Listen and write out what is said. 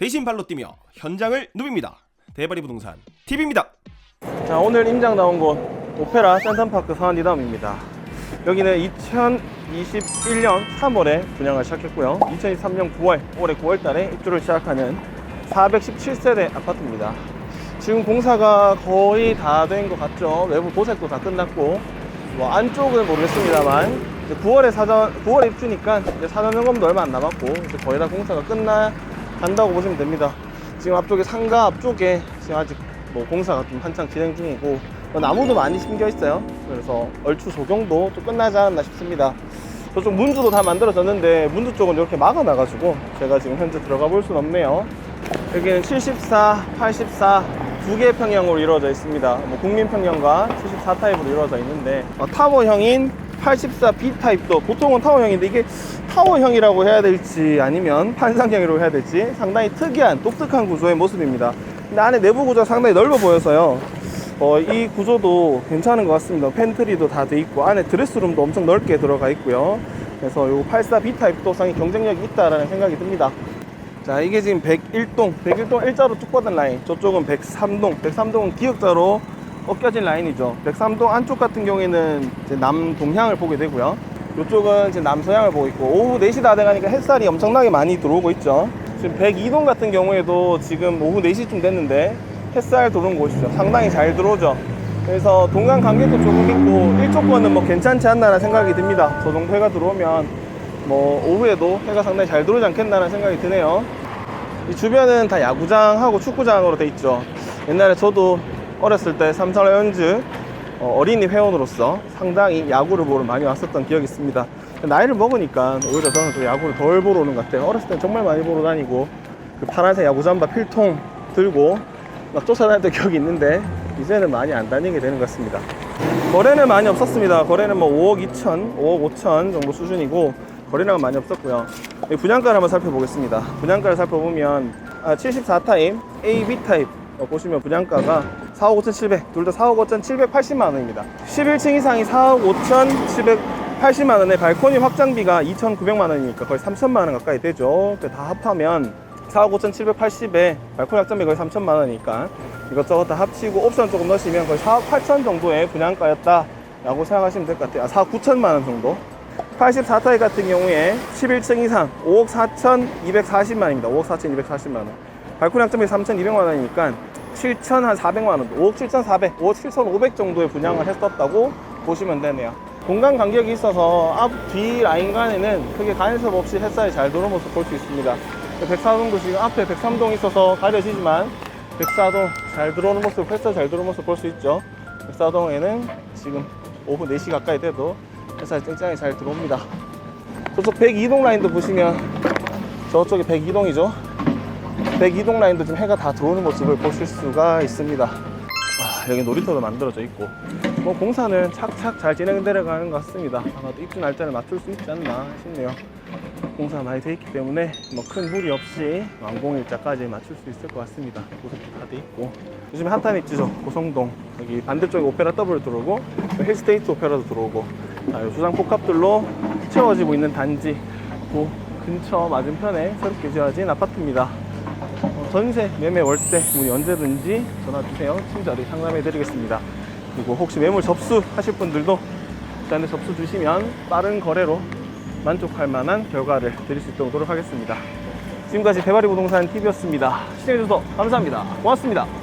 대신 발로 뛰며 현장을 누빕니다. 대바리 부동산 TV입니다. 자 오늘 임장 나온 곳 오페라 센텀파크 서안리담입니다 여기는 2021년 3월에 분양을 시작했고요 2023년 9월 올해 9월 달에 입주를 시작하는 417세대 아파트입니다 지금 공사가 거의 다 된 것 같죠 외부 보색도 다 끝났고 뭐 안쪽은 모르겠습니다만 이제 9월에 사전 9월에 입주니까 사전 점검도 얼마 안 남았고 이제 거의 다 공사가 끝나 간다고 보시면 됩니다 지금 앞쪽에 상가 앞쪽에 지금 아직 뭐 공사가 좀 한창 진행 중이고 뭐 나무도 많이 심겨 있어요. 그래서 얼추 조경도 좀 끝나지 않았나 싶습니다. 저쪽 문주도 다 만들어졌는데 문주 쪽은 이렇게 막아놔가지고 제가 지금 현재 들어가 볼 수는 없네요. 여기는 74, 84 두 개의 평형으로 이루어져 있습니다. 뭐 국민 평형과 74 타입으로 이루어져 있는데 어, 타워형인 84 B 타입도 보통은 타워형인데 이게 타워형이라고 해야 될지 아니면 판상형이라고 해야 될지 상당히 특이한 독특한 구조의 모습입니다. 근데 안에 내부 구조가 상당히 넓어 보여서요. 어, 이 구조도 괜찮은 것 같습니다. 팬트리도 다 돼 있고 안에 드레스룸도 엄청 넓게 들어가 있고요. 그래서 요 84 B 타입도 상당히 경쟁력이 있다라는 생각이 듭니다. 자, 이게 지금 101동, 101동 일자로 쭉 뻗은 라인. 저쪽은 103동, 103동은 기역자로 꺾여진 라인이죠. 103동 안쪽 같은 경우에는 남동향을 보게 되고요. 이쪽은 이제 남서향을 보고 있고 오후 4시 다 돼가니까 햇살이 엄청나게 많이 들어오고 있죠. 지금 102동 같은 경우에도 지금 오후 4시쯤 됐는데 햇살 들어오는 곳이죠. 상당히 잘 들어오죠. 그래서 동강 간격도 조금 있고 거는 뭐 괜찮지 않나라는 생각이 듭니다. 저 정도 해가 들어오면 뭐 오후에도 해가 상당히 잘 들어오지 않겠나라는 생각이 드네요. 이 주변은 다 야구장하고 축구장으로 돼 있죠. 옛날에 저도 어렸을 때 삼성 라이온즈 어, 어린이 회원으로서 상당히 야구를 보러 많이 왔었던 기억이 있습니다. 나이를 먹으니까 오히려 저는 또 야구를 덜 보러 오는 것 같아요. 어렸을 때 정말 많이 보러 다니고 그 파란색 야구 잠바 필통 들고 막 쫓아다녔던 기억이 있는데 이제는 많이 안 다니게 되는 것 같습니다. 거래는 많이 없었습니다. 거래는 뭐 5억 2천, 5억 5천 정도 수준이고 거래량은 많이 없었고요. 이 분양가를 한번 살펴보겠습니다. 분양가를 살펴보면 아, 74 타입, A, B 타입 어, 보시면 분양가가 4억 5,700, 둘 다 4억 5,780만 원입니다. 11층 이상이 4억 5,780만 원에 발코니 확장비가 2,900만 원이니까 거의 3천만 원 가까이 되죠. 그다 합하면 4억 5,780에 발코니 확장비 거의 3천만 원이니까 이것저것 다 합치고 옵션 조금 넣으시면 거의 4억 8천 정도의 분양가였다 라고 생각하시면 될 것 같아요. 아, 4억 9천만 원 정도. 84타입 같은 경우에 11층 이상 5억 4,240만입니다. 5억 4,240만 원. 발코니 학점이 3,200만 원이니까 7,400만 원, 5억 7,400, 5억 7,500 정도의 분양을 했었다고 보시면 되네요. 공간 간격이 있어서 앞, 뒤 라인 간에는 크게 간섭 없이 햇살이 잘 들어오는 모습 볼 수 있습니다. 104동도 지금 앞에 103동 있어서 가려지지만 104동 잘 들어오는 모습, 햇살 잘 들어오는 모습 볼 수 있죠. 104동에는 지금 오후 4시 가까이 돼도 햇살 쨍쨍하게 잘 들어옵니다. 저쪽 102동 라인도 보시면 저쪽이 102동이죠. 102동 라인도 지금 해가 다 들어오는 모습을 보실 수가 있습니다. 아, 여기 놀이터도 만들어져 있고 뭐 공사는 착착 잘 진행되어 가는 것 같습니다. 아마도 입주 날짜를 맞출 수 있지 않나 싶네요. 공사 많이 돼 있기 때문에 뭐 큰 무리 없이 완공일자까지 맞출 수 있을 것 같습니다. 고속도 다 돼 있고 요즘에 핫한 입지죠 고성동 여기 반대쪽에 오페라 더블 들어오고 힐스테이트 오페라도 들어오고 아, 요 주상 복합들로 채워지고 있는 단지 그 근처 맞은편에 새롭게 지어진 아파트입니다. 어, 전세, 매매, 월세 문의 언제든지 전화 주세요. 친절히 상담해 드리겠습니다. 그리고 혹시 매물 접수 하실 분들도 일단에 접수 주시면 빠른 거래로 만족할 만한 결과를 드릴 수 있도록 노력하겠습니다. 지금까지 대바리 부동산 TV였습니다. 시청해주셔서 감사합니다. 고맙습니다.